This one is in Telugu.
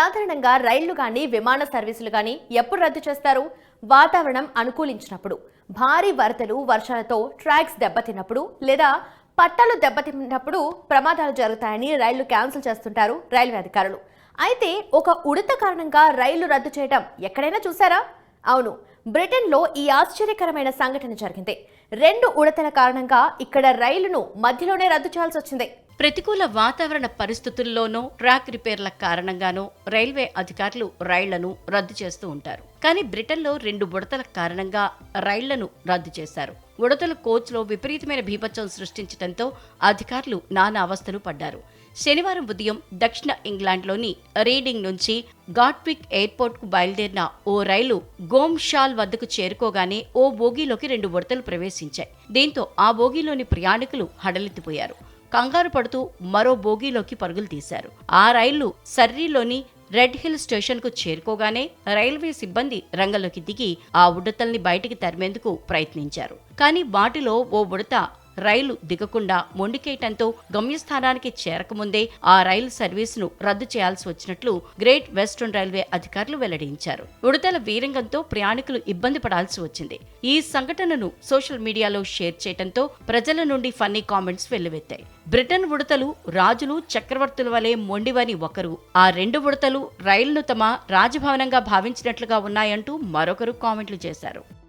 సాధారణంగా రైళ్ళు కానీ విమాన సర్వీసులు కానీ ఎప్పుడు రద్దు చేస్తారు? వాతావరణం అనుకూలించినప్పుడు భారీ వరదలు వర్షాలతో ట్రాక్స్ దెబ్బతిన్నప్పుడు లేదా పట్టాలు దెబ్బతిన్నప్పుడు ప్రమాదాలు జరుగుతాయని రైళ్ళు క్యాన్సిల్ చేస్తుంటారు రైల్వే అధికారులు. అయితే ఒక ఉడత కారణంగా రైళ్ళు రద్దు చేయడం ఎక్కడైనా చూసారా అవును బ్రిటన్లో ఈ ఆశ్చర్యకరమైన సంఘటన జరిగింది. రెండు ఉడతల కారణంగా ఇక్కడ రైలును మధ్యలోనే రద్దు చేయాల్సి వచ్చింది ప్రతికూల వాతావరణ పరిస్థితుల్లోనో ట్రాక్ రిపేర్ల కారణంగానో రైల్వే అధికారులు రైళ్ళను రద్దు చేస్తూ ఉంటారు. కానీ బ్రిటన్లో రెండు ఉడతల కారణంగా రైళ్ళను రద్దు చేశారు. ఉడతల కోచ్లో విపరీతమైన భీపత్సం సృష్టించడంతో అధికారులు నానా అవస్థలు పడ్డారు. శనివారం ఉదయం దక్షిణ ఇంగ్లాండ్లోని రీడింగ్ నుంచి గాట్విక్ ఎయిర్పోర్ట్కు బయలుదేరిన ఓ రైలు గోమ్షాల్ వద్దకు చేరుకోగానే ఓ బోగీలోకి రెండు ఉడతలు ప్రవేశించాయి. దీంతో ఆ బోగీలోని ప్రయాణికులు హడలెత్తిపోయారు. కంగారు పడుతూ మరో బోగీలోకి పరుగులు తీశారు. ఆ రైళ్ళు సర్రీలోని రెడ్ హిల్ స్టేషన్కు చేరుకోగానే రైల్వే సిబ్బంది రంగంలోకి దిగి ఆ ఉడతల్ని బయటికి తరిమేందుకు ప్రయత్నించారు. కానీ వాటిలో ఓ ఉడత రైలు దిగకుండా మొండికేయటంతో గమ్యస్థానానికి చేరకముందే ఆ రైలు సర్వీసును రద్దు చేయాల్సి వచ్చినట్లు గ్రేట్ వెస్టర్న్ రైల్వే అధికారులు వెల్లడించారు. ఉడతల వీరంగంతో ప్రయాణికులు ఇబ్బంది పడాల్సి వచ్చింది. ఈ సంఘటనను సోషల్ మీడియాలో షేర్ చేయడంతో ప్రజల నుండి ఫన్నీ కామెంట్స్ వెల్లువెత్తాయి. బ్రిటన్ ఉడతలు రాజులు చక్రవర్తుల వలె మొండివని ఒకరు. ఆ రెండు ఉడతలు రైలును తమ రాజభవనంగా భావించినట్లుగా ఉన్నాయంటూ మరొకరు కామెంట్లు చేశారు.